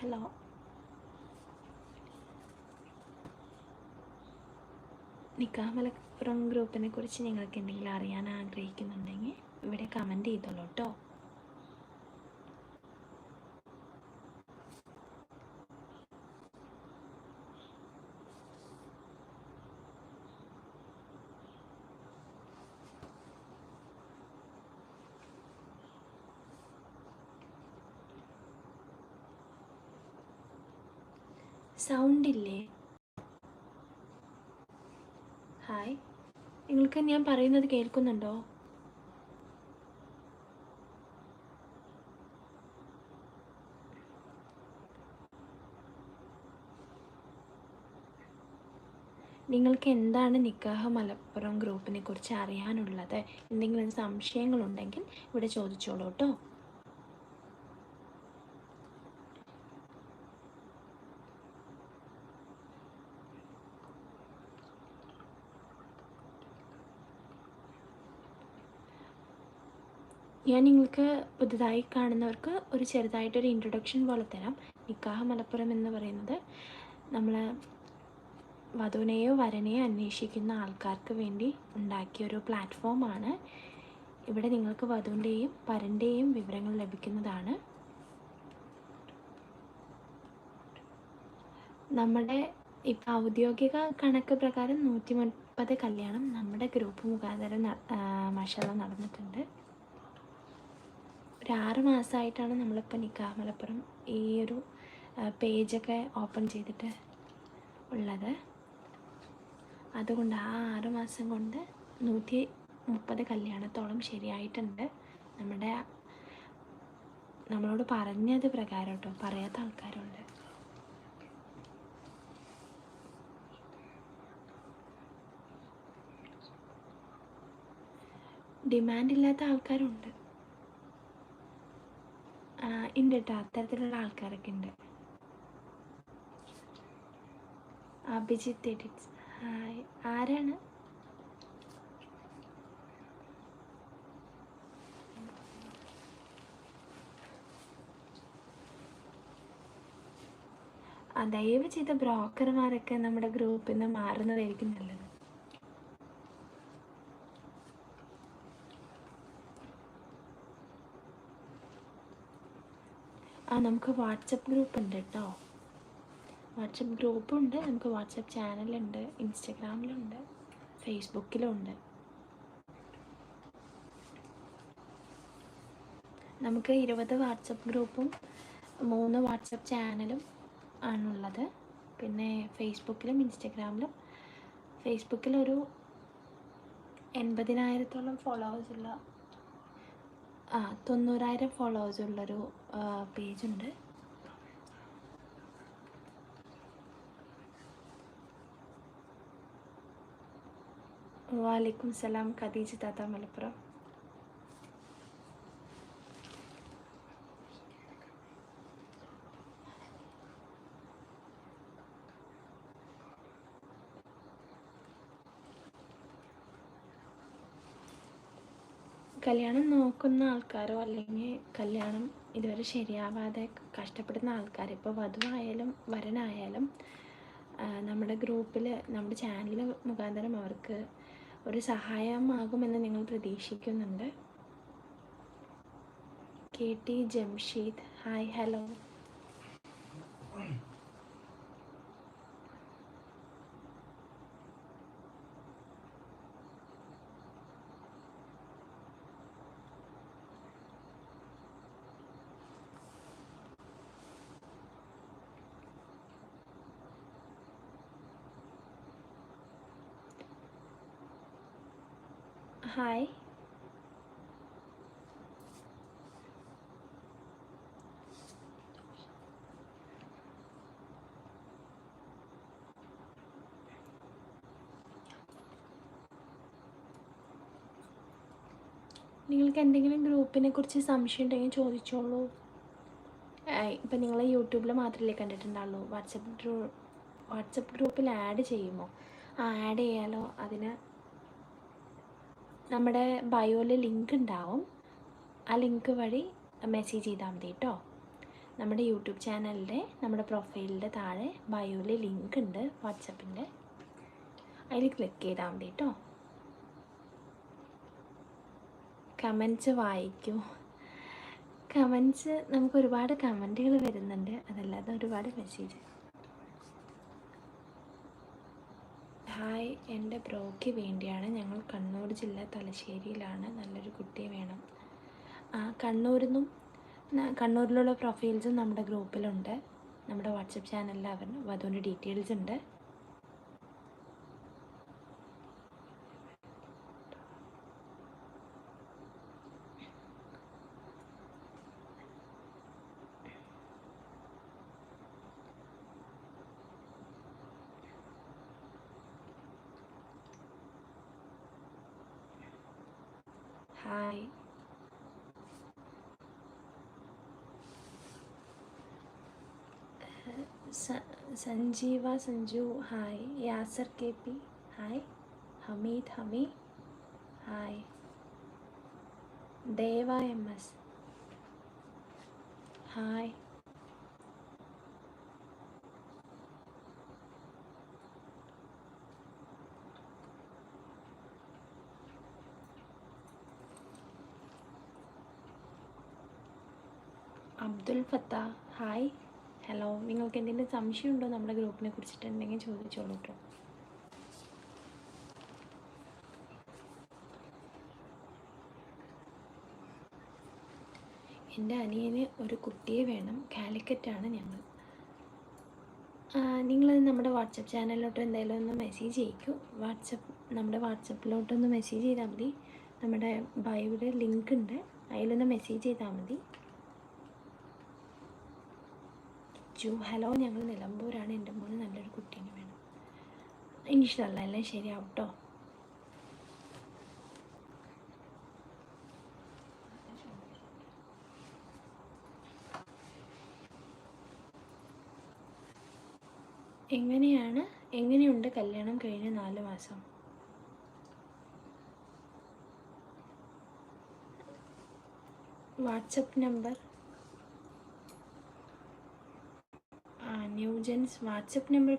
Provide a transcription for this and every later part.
Hello. നിക്കാഹ് മലപ്പുറം ഗ്രൂപ്പിനെ കുറിച്ച് നിങ്ങൾക്ക് എന്തെങ്കിലും അറിയാൻ ആഗ്രഹിക്കുന്നുണ്ടെങ്കിൽ ഇവിടെ കമന്റ് ചെയ്തോളൂ കേട്ടോ സൗണ്ട് ഇല്ലേ ഹായ് നിങ്ങൾക്ക് ഞാൻ പറയുന്നത് കേൾക്കുന്നുണ്ടോ? നിങ്ങൾക്ക് എന്താണ് നിക്കാഹ മലപ്പുറം ഗ്രൂപ്പിനെ കുറിച്ച് അറിയാനുള്ളത്? എന്തെങ്കിലും സംശയങ്ങളുണ്ടെങ്കിൽ ഇവിടെ ചോദിച്ചോളൂ കേട്ടോ. ഞാൻ നിങ്ങൾക്ക് പുതുതായി കാണുന്നവർക്ക് ഒരു ചെറുതായിട്ടൊരു ഇൻട്രൊഡക്ഷൻ പോലെ തരാം. നിക്കാഹ മലപ്പുറം എന്ന് പറയുന്നത് നമ്മൾ വധുവിനെയോ വരനെയോ അന്വേഷിക്കുന്ന ആൾക്കാർക്ക് വേണ്ടി ഉണ്ടാക്കിയ ഒരു പ്ലാറ്റ്ഫോമാണ് ഇവിടെ നിങ്ങൾക്ക് വധുവിന്റെയും വരന്റെയും വിവരങ്ങൾ ലഭിക്കുന്നതാണ്. നമ്മുടെ ഇപ്പം ഔദ്യോഗിക കണക്ക് പ്രകാരം നൂറ്റി മുപ്പത് കല്യാണം നമ്മുടെ ഗ്രൂപ്പ് മുഖാന്തരം മഷാല നടന്നിട്ടുണ്ട്. ഒരു ആറ് മാസമായിട്ടാണ് നമ്മളിപ്പോൾ നിക്കാ മലപ്പുറം. ഈ ഒരു പേജൊക്കെ ഓപ്പൺ ചെയ്തിട്ട് ഉള്ളത്. അതുകൊണ്ട് ആ ആറ് മാസം കൊണ്ട് നൂറ്റി മുപ്പത് കല്യാണത്തോളം ശരിയായിട്ടുണ്ട്. നമ്മുടെ നമ്മളോട് പറഞ്ഞത് പ്രകാരം കേട്ടോ പറയാത്ത ആൾക്കാരുണ്ട്. ഡിമാൻഡ് ഇല്ലാത്ത ആൾക്കാരുണ്ട്. ഉണ്ട് കേട്ടോ അത്തരത്തിലുള്ള ആൾക്കാരൊക്കെ ഉണ്ട് അഭിജിത്ത് എഡിറ്റ്സ്. ഹായ്. ആരാണ്? ദയവ് ചെയ്ത ബ്രോക്കർമാരൊക്കെ നമ്മുടെ ഗ്രൂപ്പിൽ നിന്ന് മാറുന്നതായിരിക്കും നല്ലത്. ആ നമുക്ക് വാട്സപ്പ് ഗ്രൂപ്പ് ഉണ്ട് കേട്ടോ. വാട്സപ്പ് ഗ്രൂപ്പുണ്ട് നമുക്ക് വാട്സപ്പ് ചാനലുണ്ട് ഇൻസ്റ്റഗ്രാമിലുണ്ട് ഫേസ്ബുക്കിലുണ്ട് നമുക്ക് ഇരുപത് വാട്സപ്പ് ഗ്രൂപ്പും മൂന്ന് വാട്സപ്പ് ചാനലും ആണുള്ളത്. പിന്നെ ഫേസ്ബുക്കിലും ഇൻസ്റ്റഗ്രാമിലും ഫേസ്ബുക്കിലൊരു എൺപതിനായിരത്തോളം ഫോളോവേഴ്സ് ഉള്ള ആ തൊണ്ണൂറായിരം ഫോളോവേഴ്സ് ഉള്ളൊരു പേജുണ്ട് വാലിക്കും സലാം ഖദീജ താത്ത മലപ്പുറം. കല്യാണം നോക്കുന്ന ആൾക്കാരോ അല്ലെങ്കിൽ കല്യാണം ഇതുവരെ ശരിയാവാതെ കഷ്ടപ്പെടുന്ന ആൾക്കാർ ഇപ്പോൾ വധുവായാലും വരനായാലും നമ്മുടെ ഗ്രൂപ്പിൽ നമ്മുടെ ചാനൽ മുഖാന്തരം അവർക്ക് ഒരു സഹായമാകുമെന്ന് നിങ്ങൾ പ്രതീക്ഷിക്കുന്നുണ്ട്. K T Jamsheed hi hello hi നിങ്ങൾക്ക് എന്തെങ്കിലും ഗ്രൂപ്പിനെ കുറിച്ച് സംശയം ഉണ്ടെങ്കിൽ ചോദിച്ചോളൂ. ഇപ്പം നിങ്ങൾ യൂട്യൂബിൽ മാത്രമല്ലേ കണ്ടിട്ടുണ്ടാവുള്ളൂ. വാട്സപ്പ് ഗ്രൂ വാട്സപ്പ് ഗ്രൂപ്പിൽ ആഡ് ചെയ്യുമോ? ആ ആഡ് ചെയ്യാലോ. അതിന് നമ്മുടെ ബയോയിൽ ലിങ്ക് ഉണ്ടാവും. ആ ലിങ്ക് വഴി മെസ്സേജ് ചെയ്താൽ മതി കേട്ടോ. നമ്മുടെ യൂട്യൂബ് ചാനലിന്റെ നമ്മുടെ പ്രൊഫൈലിന്റെ താഴെ ബയോയിൽ ലിങ്ക് ഉണ്ട് വാട്സപ്പിന്റെ അതിൽ ക്ലിക്ക് ചെയ്താൽ മതി കേട്ടോ. കമൻസ് വായിക്കൂ. കമൻസ് നമുക്ക് ഒരുപാട് കമന്റുകൾ വരുന്നുണ്ട്. അതല്ലാതെ ഒരുപാട് മെസ്സേജ് ഹായ് എന്റെ ബ്രോയ്ക്ക് വേണ്ടിയാണ് ഞങ്ങൾ കണ്ണൂർ ജില്ല തലശ്ശേരിയിലാണ്. നല്ലൊരു കുട്ടിയെ വേണം. ആ കണ്ണൂരിൽ നിന്നും കണ്ണൂരിലുള്ള പ്രൊഫൈൽസും നമ്മുടെ ഗ്രൂപ്പിലുണ്ട് നമ്മുടെ വാട്സപ്പ് ചാനലിൽ അവർ അതുകൊണ്ട് ഡീറ്റെയിൽസ് ഉണ്ട്. ഹായ് സ- Sanjeeva Sanju hi Yasar K P hi Hameed Hami hi Deva M S Abdul Fatha. Hi hello നിങ്ങൾക്ക് എന്തെങ്കിലും സംശയമുണ്ടോ? നമ്മുടെ ഗ്രൂപ്പിനെ കുറിച്ചിട്ടുണ്ടെങ്കിൽ ചോദിച്ചോളൂ കേട്ടോ എന്റെ അനിയന് ഒരു കുട്ടിയെ വേണം. കാലിക്കറ്റാണ് ഞങ്ങൾ. നിങ്ങളത് നമ്മുടെ വാട്സപ്പ് ചാനലിലോട്ട് എന്തായാലും ഒന്ന് മെസ്സേജ് ചെയ്യിക്കൂ വാട്സപ്പ് നമ്മുടെ വാട്സപ്പിലോട്ടൊന്ന് മെസ്സേജ് ചെയ്താൽ മതി. നമ്മുടെ ബയോയുടെ ലിങ്ക് ഉണ്ട് അതിലൊന്ന് മെസ്സേജ് ചെയ്താൽ മതി. ജു ഹലോ ഞങ്ങൾ നിലമ്പൂരാണ്. എന്റെ മോന് നല്ലൊരു കുട്ടീനെ വേണം. ഇൻഷല്ല എല്ലാം ശരിയാവും കേട്ടോ എങ്ങനെയാണ്? എങ്ങനെയുണ്ട് കല്യാണം കഴിഞ്ഞ നാല് മാസം? WhatsApp number ന്യൂജൻസ് WhatsApp number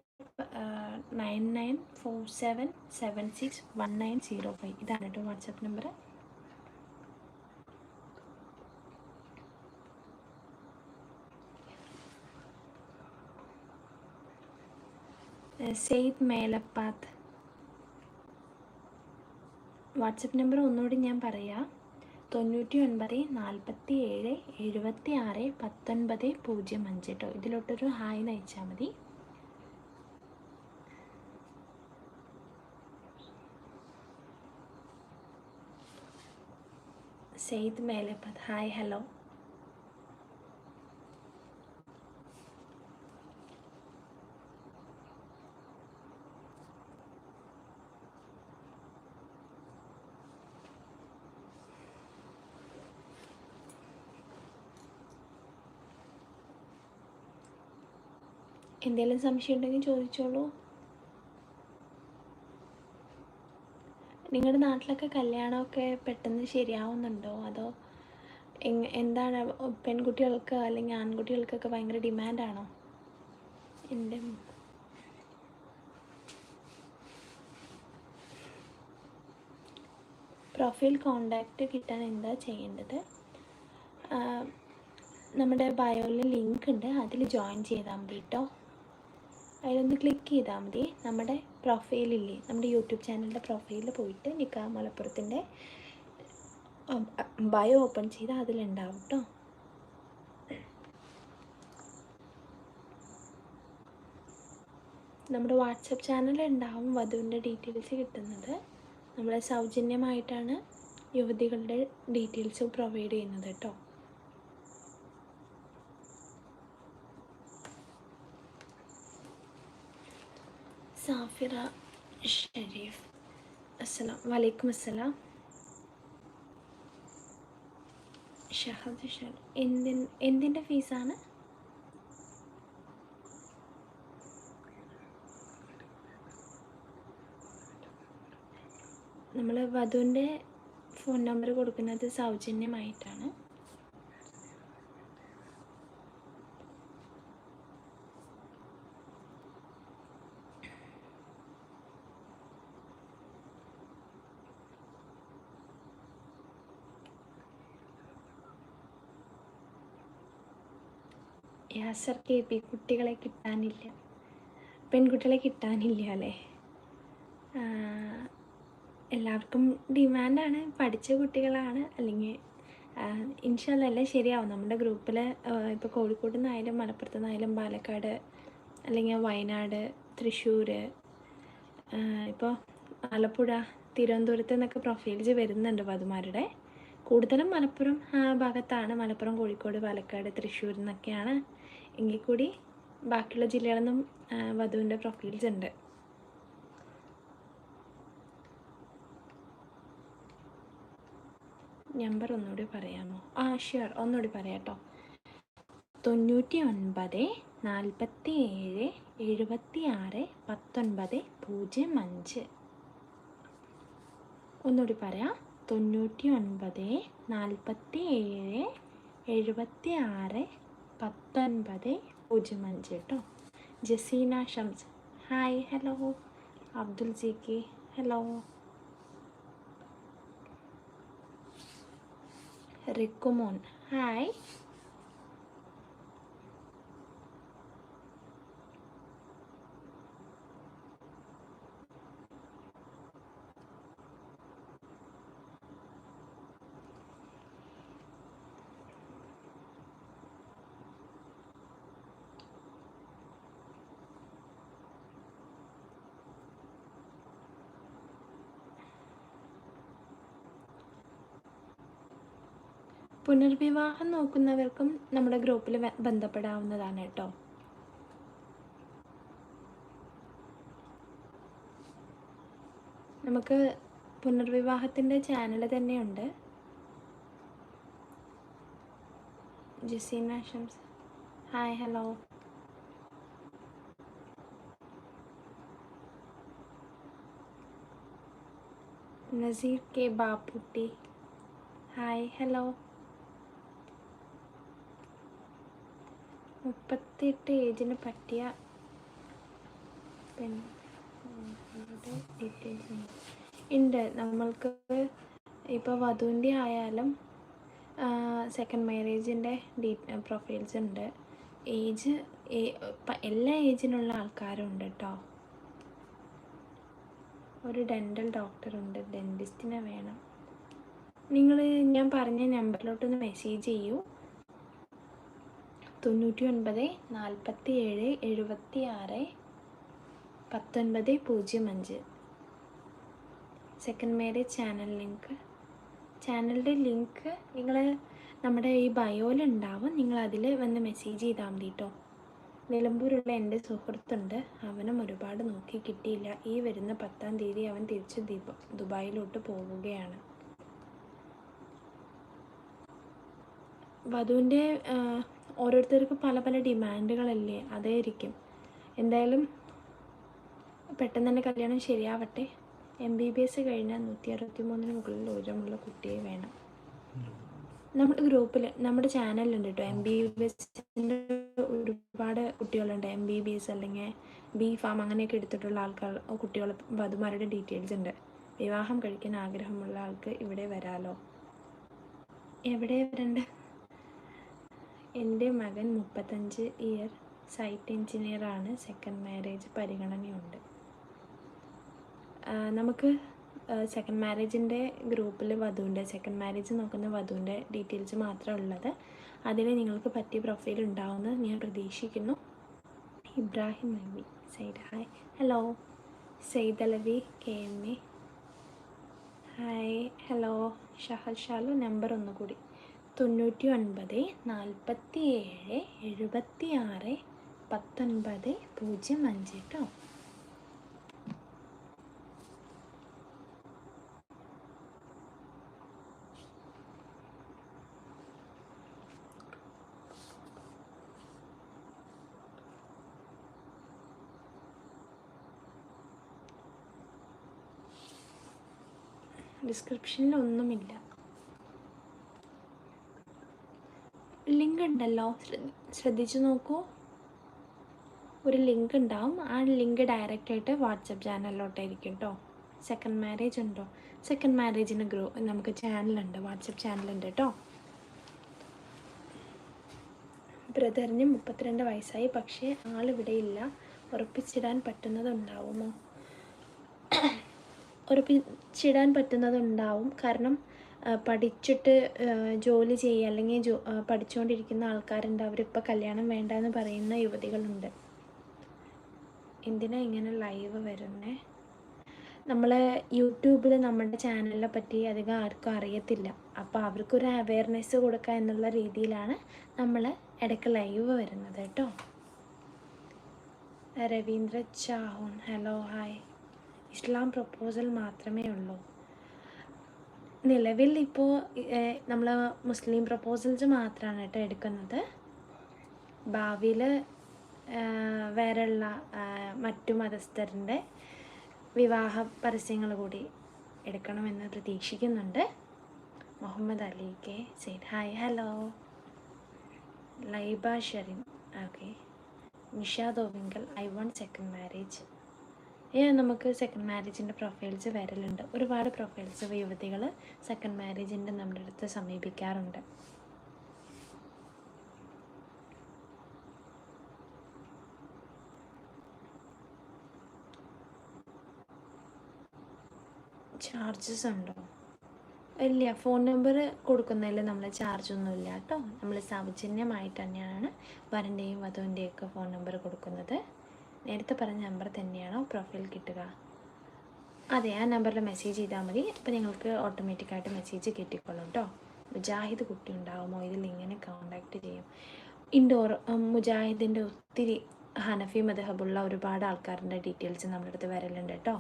nine nine four seven seven six one nine zero five ഇതാണ് കേട്ടോ WhatsApp number Saeed Melappath WhatsApp number ഒന്നുകൂടി ഞാൻ പറയാം। തൊണ്ണൂറ്റി ഒൻപത് നാൽപ്പത്തി ഏഴ് എഴുപത്തി ആറ് പത്തൊൻപത് പൂജ്യം അഞ്ച് കേട്ടോ ഇതിലോട്ടൊരു ഹായ് നയിച്ചാൽ മതി. സെയ്ദ് മേലപ്പത്. Hi hello. എന്തെങ്കിലും സംശയം ഉണ്ടെങ്കിൽ ചോദിച്ചോളൂ. നിങ്ങളുടെ നാട്ടിലൊക്കെ കല്യാണമൊക്കെ പെട്ടെന്ന് ശരിയാവുന്നുണ്ടോ? അതോ എന്താണ് പെൺകുട്ടികൾക്ക് അല്ലെങ്കിൽ ആൺകുട്ടികൾക്കൊക്കെ ഭയങ്കര ഡിമാൻഡാണോ? എന്റെ പ്രൊഫൈൽ കോണ്ടാക്റ്റ് കിട്ടാൻ എന്താ ചെയ്യേണ്ടത്? നമ്മുടെ ബയോയിൽ ലിങ്ക് ഉണ്ട്. അതിൽ ജോയിൻ ചെയ്താൽ മതി കേട്ടോ. അതിലൊന്ന് ക്ലിക്ക് ചെയ്താൽ മതി. നമ്മുടെ പ്രൊഫൈലില്ലേ നമ്മുടെ യൂട്യൂബ് ചാനലിന്റെ പ്രൊഫൈലിൽ പോയിട്ട് നിക്കാ മലപ്പുറത്തിന്റെ ബയോ ഓപ്പൺ ചെയ്താൽ അതിലുണ്ടാവും കേട്ടോ നമ്മുടെ വാട്സപ്പ് ചാനലിൽ ഉണ്ടാവും വധുവിന്റെ ഡീറ്റെയിൽസ് കിട്ടുന്നത്. നമ്മൾ സൗജന്യമായിട്ടാണ് യുവതികളുടെ ഡീറ്റെയിൽസ് പ്രൊവൈഡ് ചെയ്യുന്നത് കേട്ടോ സാഫിറ ഷരീഫ്. അസ്സലാം വലൈക്കും അസ്സലാം. ഷഹദ് ഷർ എന്തിൻ എന്തിന്റെ ഫീസാണ്? നമ്മൾ വധുവിന്റെ ഫോൺ നമ്പർ കൊടുക്കുന്നത് സൗജന്യമായിട്ടാണ്. യാസർ കെ പി കുട്ടികളെ കിട്ടാനില്ല. പെൺകുട്ടികളെ കിട്ടാനില്ല അല്ലേ? എല്ലാവർക്കും ഡിമാൻഡാണ്. പഠിച്ച കുട്ടികളാണ്. അല്ലെങ്കിൽ ഇൻഷാല്ല എല്ലാം ശരിയാവും. നമ്മുടെ ഗ്രൂപ്പിൽ ഇപ്പോൾ കോഴിക്കോട് നിന്നായാലും മലപ്പുറത്ത് നിന്നായാലും പാലക്കാട് അല്ലെങ്കിൽ വയനാട് തൃശ്ശൂർ ഇപ്പോൾ ആലപ്പുഴ തിരുവനന്തപുരത്ത് നിന്നൊക്കെ പ്രൊഫൈൽസ് വരുന്നുണ്ട് വധുമാരുടെ കൂടുതലും മലപ്പുറം ഭാഗത്താണ്. മലപ്പുറം കോഴിക്കോട് പാലക്കാട് തൃശ്ശൂർ എന്നൊക്കെയാണ് എങ്കിൽ കൂടി ബാക്കിയുള്ള ജില്ലകളിൽ വധുവിന്റെ പ്രൊഫൈൽസ് ഉണ്ട്. നമ്പർ ഒന്നുകൂടി പറയാമോ? ആ ഷുവർ ഒന്നുകൂടി പറയാം കേട്ടോ. തൊണ്ണൂറ്റി ഒൻപത് നാൽപ്പത്തി ഏഴ് എഴുപത്തി ആറ് പത്തൊൻപത് പൂജ്യം അഞ്ച്. ഒന്നുകൂടി പറയാം. തൊണ്ണൂറ്റി ഒൻപത് നാൽപ്പത്തി ഏഴ് എഴുപത്തി ആറ് പത്തൊൻപത് പൂജ്യം അഞ്ച് കേട്ടോ. Jaseena Shams. Hi hello Abdul G K hello Rikkumon. Hi പുനർവിവാഹം നോക്കുന്നവർക്കും നമ്മുടെ ഗ്രൂപ്പിൽ ബന്ധപ്പെടാവുന്നതാണ് കേട്ടോ. നമുക്ക് പുനർവിവാഹത്തിന്റെ ചാനൽ തന്നെയുണ്ട്. Jaseena Shams. Hi hello Naseer K Bapputty. Hi hello മുപ്പത്തിയെട്ട് ഏജിന് പറ്റിയ ഡീറ്റെയിൽസ് ഉണ്ട്. നമ്മൾക്ക് ഇപ്പോൾ വധുവിന്റെ ആയാലും സെക്കൻഡ് മാരേജിന്റെ പ്രൊഫൈൽസ് ഉണ്ട്. ഏജ് എല്ലാ ഏജിനുള്ള ആൾക്കാരും ഉണ്ട് കേട്ടോ ഒരു ഡെന്റൽ ഡോക്ടറുണ്ട് ഡെന്റിസ്റ്റിനെ വേണം. നിങ്ങൾ ഞാൻ പറഞ്ഞ നമ്പറിലോട്ടൊന്ന് മെസ്സേജ് ചെയ്യൂ. തൊണ്ണൂറ്റി ഒൻപത് നാൽപ്പത്തി ഏഴ് എഴുപത്തി ആറ് പത്തൊൻപത് പൂജ്യം അഞ്ച്. സെക്കൻഡ് മാരേജ് ചാനൽ ലിങ്ക് ചാനലിന്റെ ലിങ്ക് നിങ്ങൾ നമ്മുടെ ഈ ബയോയിലുണ്ടാവും നിങ്ങൾ അതിൽ വന്ന് മെസ്സേജ് ചെയ്താൽ മതി കേട്ടോ നിലമ്പൂരുള്ള എന്റെ സുഹൃത്തുണ്ട്. അവനും ഒരുപാട് നോക്കി കിട്ടിയില്ല. ഈ വരുന്ന പത്താം തീയതി അവൻ തിരിച്ച് ദീപ ദുബായിലോട്ട് പോവുകയാണ്. വധുവിന്റെ ഓരോരുത്തർക്ക് പല പല ഡിമാൻഡുകളല്ലേ അതായിരിക്കും. എന്തായാലും പെട്ടെന്ന് തന്നെ കല്യാണം ശരിയാവട്ടെ. എം ബി ബി എസ് കഴിഞ്ഞാൽ നൂറ്റി അറുപത്തി മൂന്നിന് മുകളിൽ ഉയരമുള്ള കുട്ടിയെ വേണം. നമ്മുടെ ഗ്രൂപ്പിൽ നമ്മുടെ ചാനലുണ്ട് കേട്ടോ എം ബി ബി എസിന്റെ ഒരുപാട് കുട്ടികളുണ്ട്. എം ബി ബി എസ് അല്ലെങ്കിൽ ബി ഫാം അങ്ങനെയൊക്കെ എടുത്തിട്ടുള്ള ആൾക്കാർ കുട്ടികൾ വധുമാരുടെ ഡീറ്റെയിൽസ് ഉണ്ട്. വിവാഹം കഴിക്കാൻ ആഗ്രഹമുള്ള ആൾക്ക് ഇവിടെ വരാലോ. എവിടെ വരണ്ട? എന്റെ മകൻ മുപ്പത്തഞ്ച് ഇയർ സൈറ്റ് എഞ്ചിനീയറാണ് സെക്കൻഡ് മാരേജ് പരിഗണനയുണ്ട്. നമുക്ക് സെക്കൻഡ് മാരേജിന്റെ ഗ്രൂപ്പിൽ വധുവിന്റെ സെക്കൻഡ് മാരേജ് നോക്കുന്ന വധുവിന്റെ ഡീറ്റെയിൽസ് മാത്രമേ ഉള്ളത്. അതിൽ നിങ്ങൾക്ക് പറ്റിയ പ്രൊഫൈൽ ഉണ്ടാവുമെന്ന് ഞാൻ പ്രതീക്ഷിക്കുന്നു. Ibrahim Alavi side hi. Hello Saeed Alavi K M A. Hi hello Shahal Shalu number ഒന്നുകൂടി. തൊണ്ണൂറ്റി ഒൻപത് നാൽപ്പത്തി ഏഴ് എഴുപത്തി ആറ് പത്തൊൻപത് പൂജ്യം അഞ്ച് കേട്ടോ ഡിസ്ക്രിപ്ഷനിൽ ഒന്നുമില്ല ലിങ്ക് ഉണ്ടല്ലോ ശ്രദ്ധിച്ചു നോക്കൂ. ഒരു ലിങ്ക് ഉണ്ടാവും. ആ ലിങ്ക് ഡയറക്റ്റ് ആയിട്ട് വാട്സപ്പ് ചാനലിലോട്ടായിരിക്കും കേട്ടോ സെക്കൻഡ് മാരേജ് ഉണ്ടോ? സെക്കൻഡ് മാരേജിന് ഗ്രൂ നമുക്ക് ചാനലുണ്ട് വാട്സപ്പ് ചാനലുണ്ട് കേട്ടോ ബ്രദറിന് മുപ്പത്തിരണ്ട് വയസ്സായി. പക്ഷേ ആളിവിടെ ഇല്ല. ഉറപ്പിച്ചിടാൻ പറ്റുന്നതുണ്ടാവുമോ? ഉറപ്പിച്ചിടാൻ പറ്റുന്നതുണ്ടാവും. കാരണം പഠിച്ചിട്ട് ജോലി ചെയ്യുക അല്ലെങ്കിൽ ജോ പഠിച്ചുകൊണ്ടിരിക്കുന്ന ആൾക്കാരുണ്ട്. അവരിപ്പോൾ കല്യാണം വേണ്ട എന്ന് പറയുന്ന യുവതികളുണ്ട്. എന്തിനാ ഇങ്ങനെ ലൈവ് വരുന്നേ? നമ്മൾ യൂട്യൂബിൽ നമ്മുടെ ചാനലിനെ പറ്റി അധികം ആർക്കും അറിയത്തില്ല. അപ്പോൾ അവർക്കൊരു അവയർനെസ് കൊടുക്കുക എന്നുള്ള രീതിയിലാണ് നമ്മൾ ഇടയ്ക്ക് ലൈവ് വരുന്നത് കേട്ടോ. രവീന്ദ്ര ചാഹോൺ ഹലോ ഹായ് ഇസ്ലാം പ്രപ്പോസൽ മാത്രമേ ഉള്ളൂ. നിലവിൽ ഇപ്പോൾ നമ്മൾ മുസ്ലിം പ്രപ്പോസൽസ് മാത്രമാണ് കേട്ടോ എടുക്കുന്നത് ഭാവിയിൽ വേറെയുള്ള മറ്റു മതസ്ഥരുടെ വിവാഹ പരസ്യങ്ങൾ കൂടി എടുക്കണമെന്ന് പ്രതീക്ഷിക്കുന്നുണ്ട്. Muhammad Ali K Saeed hi hello Laiba Sherin. Okay Nishad Dovinkal I want second marriage നമുക്ക് സെക്കൻഡ് മാരേജിന്റെ പ്രൊഫൈൽസ് വരലുണ്ട്. ഒരുപാട് പ്രൊഫൈൽസ് യുവതികൾ സെക്കൻഡ് മാരേജിന്റെ നമ്മുടെ അടുത്ത് സമീപിക്കാറുണ്ട്. ചാർജസ് ഉണ്ടോ? ഇല്ല ഫോൺ നമ്പർ കൊടുക്കുന്നതിൽ നമ്മൾ ചാർജ് ഒന്നുമില്ല കേട്ടോ. നമ്മൾ സൗജന്യമായിട്ട് തന്നെയാണ് വരന്റെയും വധുവിന്റെയും ഒക്കെ ഫോൺ നമ്പർ കൊടുക്കുന്നത്. നേരത്തെ പറഞ്ഞ നമ്പർ തന്നെയാണോ പ്രൊഫൈൽ കിട്ടുക? അതെ ആ നമ്പറിൽ മെസ്സേജ് ചെയ്താൽ മതി. അപ്പോൾ നിങ്ങൾക്ക് ഓട്ടോമാറ്റിക്കായിട്ട് മെസ്സേജ് കിട്ടിക്കോളും കേട്ടോ മുജാഹിദ് കുട്ടി ഉണ്ടാകുമോ ഇതിൽ ഇങ്ങനെ കോണ്ടാക്ട് ചെയ്യും. ഇൻഡോർ മുജാഹിദിന്റെ ഒത്തിരി ഹനഫി മദഹബുള്ള ഒരുപാട് ആൾക്കാരുടെ ഡീറ്റെയിൽസ് നമ്മുടെ അടുത്ത് വരലുണ്ട് കേട്ടോ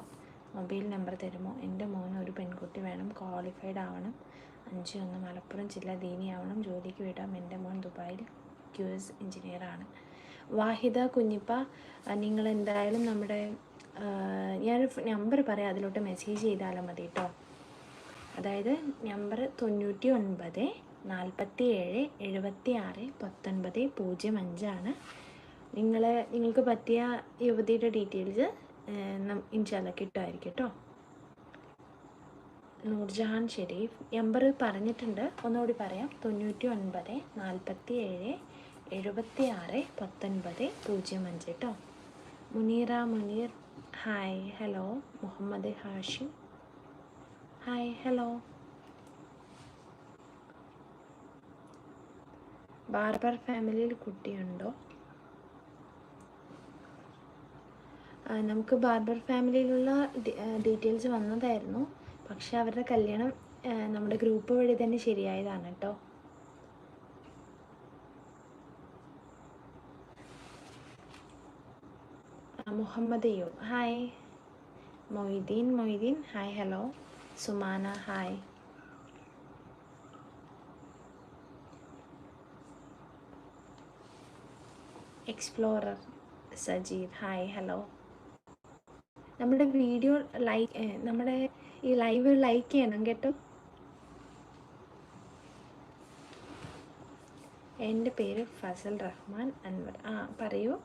മൊബൈൽ നമ്പർ തരുമോ? എന്റെ മോന് ഒരു പെൺകുട്ടി വേണം ക്വാളിഫൈഡ് ആവണം. അഞ്ച് ഒന്ന് മലപ്പുറം ജില്ല ദീനിയാവണം ജോലിക്ക് വിടാം. എന്റെ മോൻ ദുബായിൽ ക്യു എസ് എഞ്ചിനീയറാണ് വാഹിദ കുഞ്ഞിപ്പ നിങ്ങൾ എന്തായാലും നമ്മുടെ ഞാൻ നമ്പർ പറയാം അതിലോട്ട് മെസ്സേജ് ചെയ്താലും മതി കേട്ടോ അതായത് നമ്പർ തൊണ്ണൂറ്റി ഒൻപത് നാൽപ്പത്തി ഏഴ് എഴുപത്തി ആറ് പത്തൊൻപത് പൂജ്യം അഞ്ചാണ്. നിങ്ങൾ നിങ്ങൾക്ക് പറ്റിയ യുവതിയുടെ ഡീറ്റെയിൽസ് ഇൻഷാല്ല കിട്ടുമായിരിക്കും കേട്ടോ നൂർജഹാൻ ഷെരീഫ് നമ്പർ പറഞ്ഞിട്ടുണ്ട്. ഒന്നുകൂടി പറയാം. തൊണ്ണൂറ്റി ഒൻപത് നാൽപ്പത്തി ഏഴ് എഴുപത്തി ആറ് പത്തൊൻപത് പൂജ്യം അഞ്ച് കേട്ടോ Muneera Muneer. Hi hello. Muhammad Hashim. Hi hello. Barber ഫാമിലിയിൽ കുട്ടിയുണ്ടോ? നമുക്ക് ബാർബർ ഫാമിലിയിലുള്ള ഡീറ്റെയിൽസ് വന്നതായിരുന്നു. പക്ഷെ അവരുടെ കല്യാണം നമ്മുടെ ഗ്രൂപ്പ് വഴി തന്നെ ശരിയായതാണ് കേട്ടോ Muhammad U hi Moideen Moideen. Hi hello Sumana hi explorer Sajeer hi hello നമ്മുടെ വീഡിയോ ലൈക്ക് നമ്മുടെ ഈ ലൈവ് ലൈക്ക് ചെയ്യണം കേട്ടോ. എന്റെ പേര് ഫസൽ റഹ്മാൻ അൻവർ. ആ പറയൂ.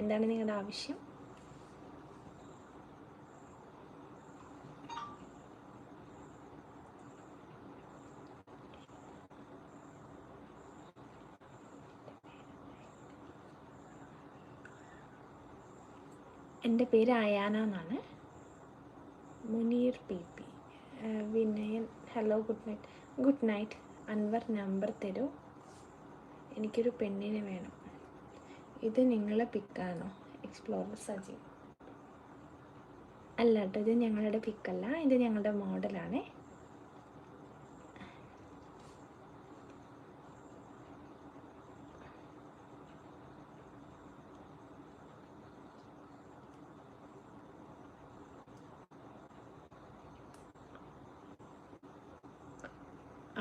എന്താണ് നിങ്ങളുടെ ആവശ്യം? എന്റെ പേര് അയാന എന്നാണ്. Muneer P P. Vinayan hello good night. Good night. Anwar number തരൂ. എനിക്കൊരു പെണ്ണിനെ വേണം. ഇത് നിങ്ങളെ പിക്കാണോ? എക്സ്പ്ലോറർ സജീവ് അല്ല കേട്ടോ ഇത് ഞങ്ങളുടെ പിക്കല്ല ഇത് ഞങ്ങളുടെ മോഡലാണേ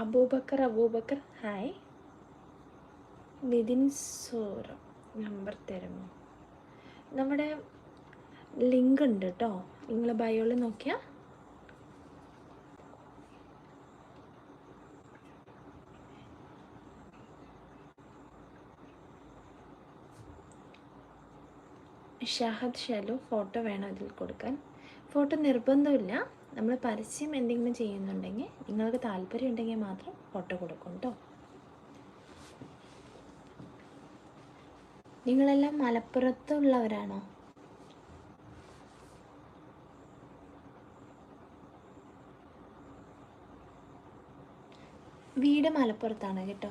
അബൂബക്കർ അബൂബക്കർ. ഹായ് നിതിൻ സോറ നമ്പർ തരുമോ നമ്മുടെ ലിങ്ക് ഉണ്ട് കേട്ടോ നിങ്ങൾ ബയോയിൽ നോക്കിയാൽ ഷഹദ് ഷാലു ഫോട്ടോ വേണം അതിൽ കൊടുക്കാൻ. ഫോട്ടോ നിർബന്ധമില്ല. നമ്മൾ പരസ്യം എന്തെങ്കിലും ചെയ്യുന്നുണ്ടെങ്കിൽ നിങ്ങൾക്ക് താല്പര്യം ഉണ്ടെങ്കിൽ മാത്രം ഫോട്ടോ കൊടുക്കും കേട്ടോ. നിങ്ങളെല്ലാം മലപ്പുറത്തുള്ളവരാണോ? വീട് മലപ്പുറത്താണ് കേട്ടോ.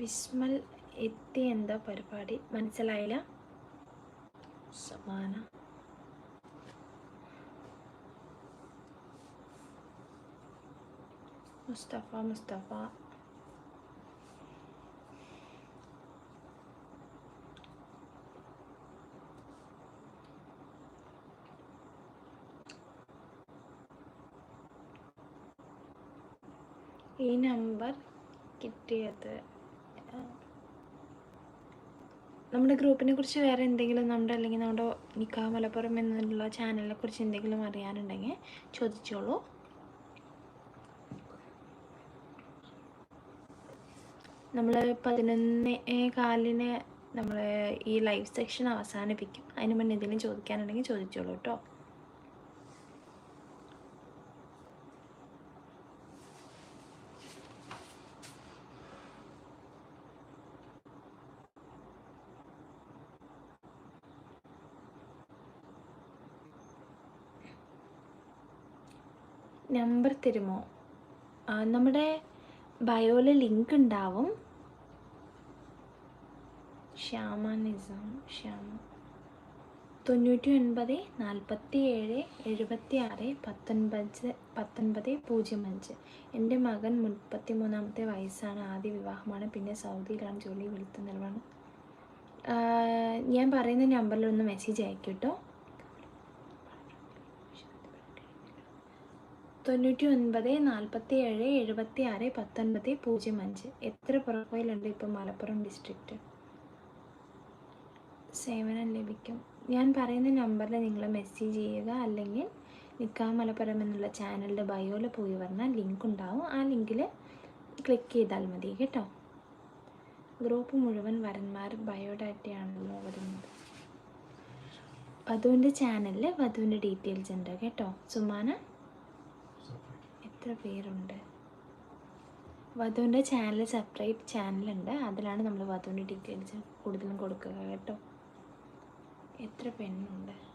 വിസ്മൽ എത്തി എന്താ പരിപാടി? മനസ്സിലായില്ല? സമാന മുസ്തഫ മുസ്തഫ ഈ നമ്പർ കിട്ടിയത് ആ, നമ്മുടെ ഗ്രൂപ്പിനെ കുറിച്ച് വേറെ എന്തെങ്കിലും നമ്മുടെ അല്ലെങ്കിൽ നമ്മുടെ നിക്കാ മലപ്പുറം എന്നുള്ള ചാനലിനെ കുറിച്ച് എന്തെങ്കിലും അറിയാനുണ്ടെങ്കിൽ ചോദിച്ചോളൂ. നമ്മൾ പതിനൊന്ന് കാലിന് നമ്മൾ ഈ ലൈവ് സെക്ഷൻ അവസാനിപ്പിക്കും. അതിന് മുന്നേ എന്തെങ്കിലും ചോദിക്കാനുണ്ടെങ്കിൽ ചോദിച്ചോളൂ കേട്ടോ. നമ്പർ തരുമോ? നമ്മുടെ ബയോയിൽ ലിങ്ക് ഉണ്ടാവും. ശ്യാമ നിസാം ശ്യാമ. തൊണ്ണൂറ്റി ഒൻപത് നാൽപ്പത്തി ഏഴ് എഴുപത്തി ആറ് പത്തൊൻപത് പത്തൊൻപത് പൂജ്യം അഞ്ച്. എന്റെ മകൻ മുപ്പത്തി മൂന്നാമത്തെ വയസ്സാണ്. ആദ്യ വിവാഹമാണ്. പിന്നെ സൗദിയിലാണ് ജോലി വെളുത്ത നിലവാണ് ഞാൻ പറയുന്ന നമ്പറിൽ ഒന്ന് മെസ്സേജ് അയക്കും തൊണ്ണൂറ്റി ഒൻപത് നാൽപ്പത്തി ഏഴ് എഴുപത്തി ആറ് പത്തൊൻപത് പൂജ്യം അഞ്ച്. എത്ര പ്രൊഫൈലുണ്ട് ഇപ്പം മലപ്പുറം ഡിസ്ട്രിക്റ്റ് സേവനം ലഭിക്കും. ഞാൻ പറയുന്ന നമ്പറിൽ നിങ്ങൾ മെസ്സേജ് ചെയ്യുക. അല്ലെങ്കിൽ നിക്കാ മലപ്പുറം എന്നുള്ള ചാനലിന്റെ ബയോയിൽ പോയി പറഞ്ഞാൽ ലിങ്ക് ഉണ്ടാവും. ആ ലിങ്കിൽ ക്ലിക്ക് ചെയ്താൽ മതി കേട്ടോ. ഗ്രൂപ്പ് മുഴുവൻ വരന്മാർ ബയോഡാറ്റയാണല്ലോ വരുന്നത്. വധുവിന്റെ ചാനലിൽ വധുവിന്റെ ഡീറ്റെയിൽസ് ഉണ്ട് കേട്ടോ. സുമാന എത്ര പേരുണ്ട്? വധുവിന്റെ ചാനൽ സെപ്പറേറ്റ് ചാനലുണ്ട് അതിലാണ് നമ്മൾ വധുവിന്റെ ഡീറ്റെയിൽസ് കൂടുതലും കൊടുക്കുക കേട്ടോ. എത്ര പെണ്ണുണ്ട്?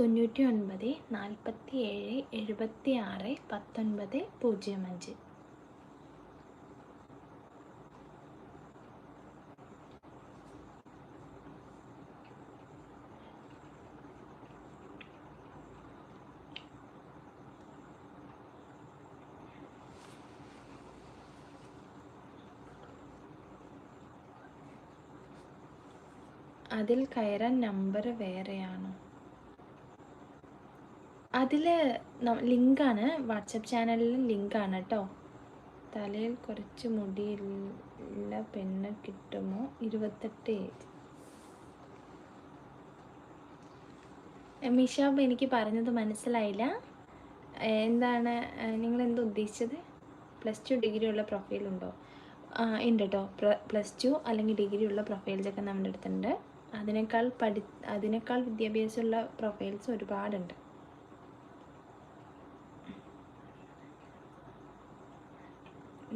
തൊണ്ണൂറ്റി ഒൻപത് നാൽപ്പത്തി ഏഴ് എഴുപത്തി ആറ് പത്തൊൻപത് പൂജ്യം അഞ്ച്. അതിൽ കയറാൻ നമ്പർ വേറെയാണോ? അതിൽ ലിങ്കാണ്. വാട്സപ്പ് ചാനലിൽ ലിങ്കാണ് കേട്ടോ തലയിൽ കുറച്ച് മുടിയുള്ള പെണ്ണ് കിട്ടുമോ? ഇരുപത്തെട്ട് ഏജ്. മിഷാബ് എനിക്ക് പറഞ്ഞത് മനസ്സിലായില്ല. എന്താണ് നിങ്ങൾ എന്താ ഉദ്ദേശിച്ചത്? പ്ലസ് ടു ഡിഗ്രി ഉള്ള പ്രൊഫൈൽ ഉണ്ടോ ഉണ്ട് കേട്ടോ പ്ലസ് ടു അല്ലെങ്കിൽ ഡിഗ്രി ഉള്ള പ്രൊഫൈൽസ് ഒക്കെ നമ്മുടെ അടുത്തുണ്ട്. അതിനേക്കാൾ പഠി അതിനേക്കാൾ വിദ്യാഭ്യാസമുള്ള പ്രൊഫൈൽസ് ഒരുപാടുണ്ട്.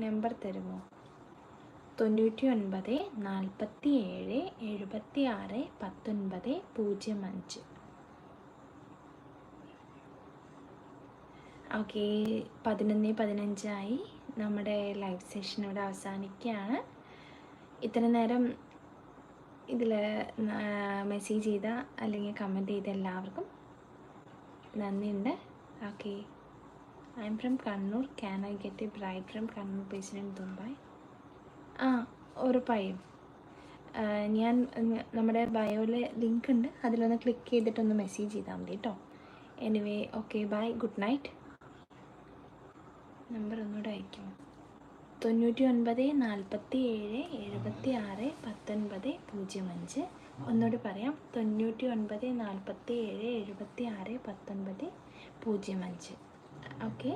നമ്പർ തരുമോ? തൊണ്ണൂറ്റി ഒൻപത് നാൽപ്പത്തി ഏഴ് എഴുപത്തി ആറ് പത്തൊൻപത് പൂജ്യം അഞ്ച്. ഓക്കെ പതിനൊന്ന് പതിനഞ്ചായി നമ്മുടെ ലൈവ് സെഷൻ ഇവിടെ അവസാനിക്കുകയാണ്. ഇത്ര നേരം ഇതിൽ മെസ്സേജ് ചെയ്ത അല്ലെങ്കിൽ കമന്റ് ചെയ്ത എല്ലാവർക്കും നന്ദിയുണ്ട്. Okay. I'm from Kannur can I get a bride from Kannur in Dubai ആ ഉറപ്പായും. ഞാൻ നമ്മുടെ ബയോയിലെ ലിങ്ക് ഉണ്ട്. അതിലൊന്ന് ക്ലിക്ക് ചെയ്തിട്ടൊന്ന് മെസ്സേജ് ചെയ്താൽ മതി കേട്ടോ anyway okay bye good night number ഒന്നുകൂടെ അയക്കും തൊണ്ണൂറ്റി ഒൻപത് നാൽപ്പത്തി ഏഴ് എഴുപത്തി ആറ് പത്തൊൻപത് പൂജ്യം അഞ്ച്. ഒന്നുകൂടി പറയാം. തൊണ്ണൂറ്റി ഒൻപത് നാൽപ്പത്തി ഏഴ് എഴുപത്തി ആറ് പത്തൊൻപത് പൂജ്യം അഞ്ച്. ഓക്കെ